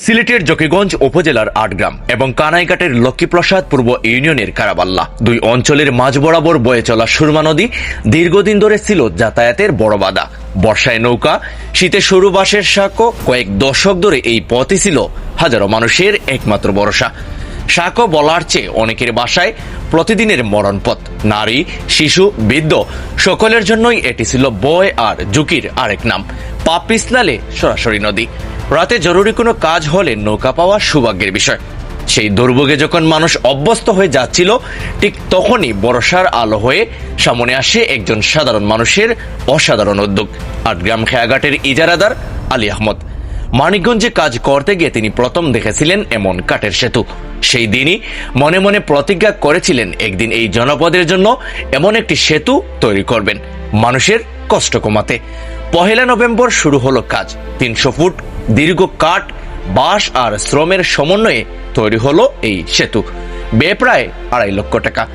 সিলেটের জকিগঞ্জ উপজেলার আটগ্রাম এবং কানাইঘাটের লক্ষ্মীপ্রসাদ পূর্ব ইউনিয়নের কারাবাল্লা। দুই অঞ্চলের মাঝ বরাবর বয়ে চলা সুরমা নদী দীর্ঘদিন ধরে ছিল যাতায়াতের বড় বাধা। বর্ষায় নৌকা শীতে সরু বাঁশের সাঁকো, কয়েক দশক ধরে এই পথই ছিল হাজারো মানুষের একমাত্র ভরসা। সাঁকো বলার চেয়ে অনেকের বাসায় প্রতিদিনের মরণপথ। নারী, শিশু, বৃদ্ধ, সকলের জন্যই এটি ছিল বয় আর ঝুঁকির আরেক নাম। পা সরাসরি নদী। রাতে জরুরি কোনো কাজ হলে নৌকা পাওয়া সৌভাগ্যের বিষয়। সেই দুর্ভোগে যখন মানুষ অভ্যস্ত হয়ে যাচ্ছিল, ঠিক তখনই বর্ষার আলো হয়ে সামনে আসে একজন সাধারণ মানুষের অসাধারণ উদ্যোগ। আটগ্রাম খেয়াঘাটের ইজারাদার আলী আহমদ। মানিকগঞ্জে কাজ করতে গিয়ে তিনি প্রথম দেখেছিলেন এমন কাঠের সেতু। সেই দিনই মনে মনে প্রতিজ্ঞা করেছিলেন, একদিন এই জনপদের জন্য এমন একটি সেতু তৈরি করবেন। মানুষের কষ্ট কমাতে। পহেলা নভেম্বর শুরু হলো কাজ। তিনশো ফুট দীর্ঘ কাঠ, বাঁশ আর শ্রমের সমন্বয়ে তৈরি হলো এই সেতু। ব্যয় প্রায় আড়াই লক্ষ টাকা।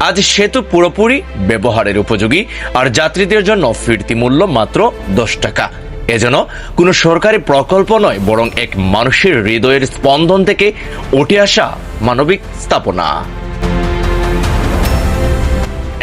আজ সেতু পুরোপুরি ব্যবহারের উপযোগী আর যাত্রীদের জন্য ফিরতি মূল্য মাত্র দশ টাকা। এজন্য কোনো সরকারি প্রকল্প নয়, বরং এক মানুষের হৃদয়ের স্পন্দন থেকে উঠে আসা মানবিক স্থাপনা।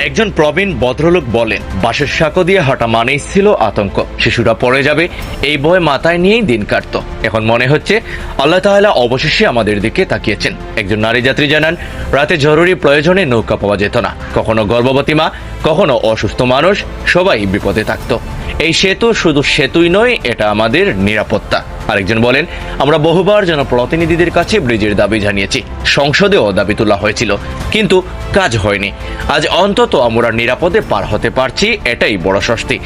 একজন প্রবীণ ভদ্রলোক বলেন বাসের সাঁকো দিয়ে হাঁটা মানেই ছিল আতঙ্ক। শিশুরা পড়ে যাবে, এই বয় মাথায় নিয়েই দিন কাটতো। এখন মনে হচ্ছে, আল্লাহ তাআলা অবশেষে আমাদের দিকে তাকিয়েছেন। একজন নারী যাত্রী জানান, রাতে জরুরি প্রয়োজনে নৌকা পাওয়া যেত না। কখনো গর্ভবতী মা, কখনো অসুস্থ মানুষ, সবাই বিপদে থাকতো। এই সেতু শুধু সেতুই নয়, এটা আমাদের নিরাপত্তা। আরেকজন বলেন, আমরা বহুবার জনপ্রতিনিধিদের কাছে ব্রিজের দাবি জানিয়েছি। সংসদেও দাবি তোলা হয়েছিল। কিন্তু কাজ হয়নি। আজ অন্তত আমরা নিরাপদে পার হতে পারছি, এটাই বড় স্বস্তি।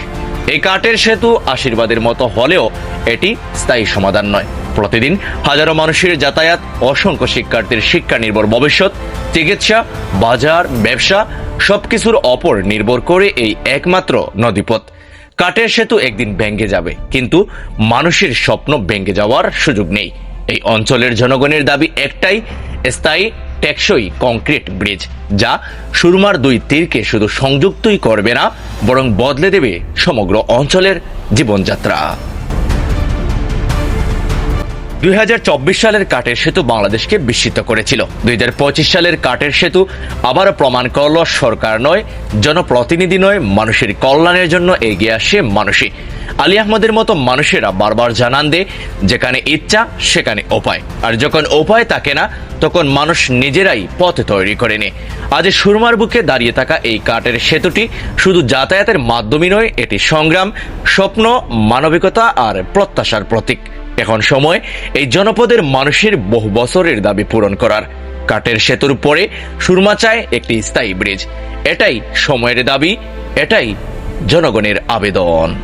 এই কাঠের সেতু আশীর্বাদের মতো হলেও এটি স্থায়ী সমাধান নয়। প্রতিদিন হাজারো মানুষের যাতায়াত, অসংখ্য শিক্ষার্থীর শিক্ষা নির্ভর ভবিষ্যৎ, চিকিৎসা, বাজার, ব্যবসা, সবকিছুর অপর নির্ভর করে এই একমাত্র নদীপথ। কাঠের সেতু একদিন ভেঙে যাবে, কিন্তু মানুষের স্বপ্ন ভেঙে যাওয়ার সুযোগ নেই। এই অঞ্চলের জনগণের দাবি একটাই, স্থায়ী টেকসই কংক্রিট ব্রিজ, যা সুরমার দুই তীরকে শুধু সংযুক্তই করবে না, বরং বদলে দেবে সমগ্র অঞ্চলের জীবনযাত্রা। দুই হাজার চব্বিশ সালের কাঠের সেতু বাংলাদেশকে বিস্মিত করেছিল। দুই সালের কাঠের সেতু আবারও প্রমাণ করল, সরকার নয়, জনপ্রতিনিধি নয়, মানুষের কল্যাণের জন্য এগিয়ে আসে মানুষই। আলী আহমদের মতো মানুষেরা বারবার জানান দে, যেখানে ইচ্ছা, সেখানে উপায়। আর যখন উপায় থাকে না, তখন মানুষ নিজেরাই পথ তৈরি করে নেয়। আজ সুরমার বুকে দাঁড়িয়ে থাকা এই কাঠের সেতুটি শুধু যাতায়াতের মাধ্যমই নয়, এটি সংগ্রাম, স্বপ্ন, মানবিকতা আর প্রত্যাশার প্রতীক। এখন সময় এই জনপদের মানুষের বহু বছরের দাবি পূরণ করার। কাঠের সেতুর পরে সুরমা চায় একটি স্থায়ী ব্রিজ। এটাই সময়ের দাবি, এটাই জনগণের আবেদন।